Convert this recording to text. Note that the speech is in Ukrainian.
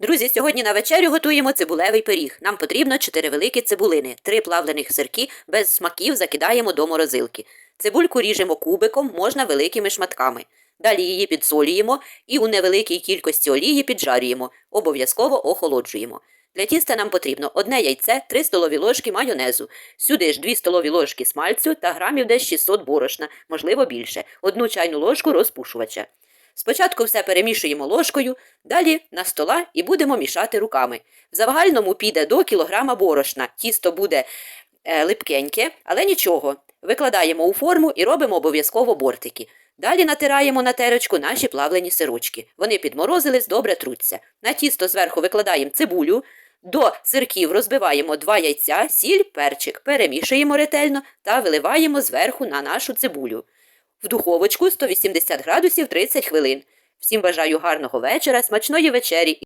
Друзі, сьогодні на вечерю готуємо цибулевий пиріг. Нам потрібно 4 великі цибулини, 3 плавлених сирки без смаків закидаємо до морозилки. Цибульку ріжемо кубиком, можна великими шматками. Далі її підсолюємо і у невеликій кількості олії піджарюємо, обов'язково охолоджуємо. Для тіста нам потрібно одне яйце, 3 столові ложки майонезу, сюди ж 2 столові ложки смальцю та грамів десь 600 борошна, можливо більше, одну чайну ложку розпушувача. Спочатку все перемішуємо ложкою, далі на стола і будемо мішати руками. В загальному піде до кілограма борошна. Тісто буде е, липкеньке, але нічого. Викладаємо у форму і робимо обов'язково бортики. Далі натираємо на терочку наші плавлені сирочки. Вони підморозились, добре труться. На тісто зверху викладаємо цибулю. До сирків розбиваємо два яйця, сіль, перчик, перемішуємо ретельно та виливаємо зверху на нашу цибулю. В духовочку 180 градусів 30 хвилин. Всім бажаю гарного вечора, смачної вечері